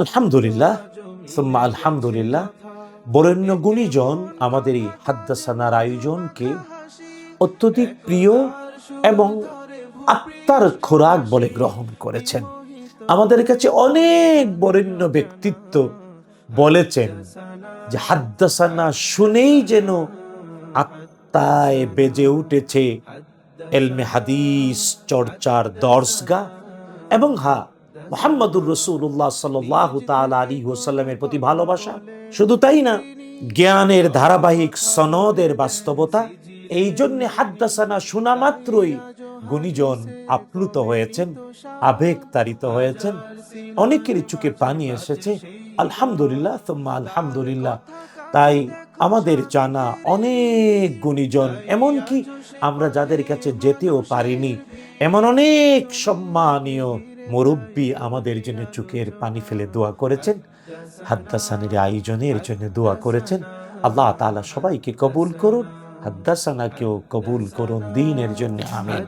আলহামদুলিল্লাহ, সুম্মা আলহামদুলিল্লাহ। বরেণ্য গুণীজন আমাদের এই হাদ্দাসানার আয়োজনকে অত্যধিক প্রিয় এবং আত্মার খোরাক বলে গ্রহণ করেছেন। আমাদের কাছে অনেক বরেণ্য ব্যক্তিত্ব বলেছেন যে হাদ্দাসানা শুনেই যেন আত্মায় বেজে উঠেছে এলমে হাদিস চর্চার দর্শগা এবং হা মোহাম্মদুর রসুল্লাহ সাল্লাহ তাল আলী ওসাল্লামের প্রতি ভালোবাসা। শুধু তাই না, জ্ঞানের ধারাবাহিক সনদের বাস্তবতা এই জন্যে হাদ্দাসানা শোনা মাত্রই গুণীজন আপ্লুত হয়েছেন আবেগ তাড়িত হয়েছেন। অনেকেরই চুকে পানি এসেছে, আলহামদুলিল্লাহ তোমা আলহামদুলিল্লাহ। তাই আমাদের জানা অনেক গুণীজন, এমনকি আমরা যাদের কাছে যেতেও পারিনি, এমন অনেক সম্মানীয় মুরব্বী আমাদের জন্য চুকের পানি ফেলে দোয়া করেছেন, হাদ্দাসানের আয়োজনে এর জন্য দোয়া করেছেন। আল্লাহ তালা সবাইকে কবুল করুন, হাদ্দাসানাকেও কবুল করুন দিনের জন্য আমি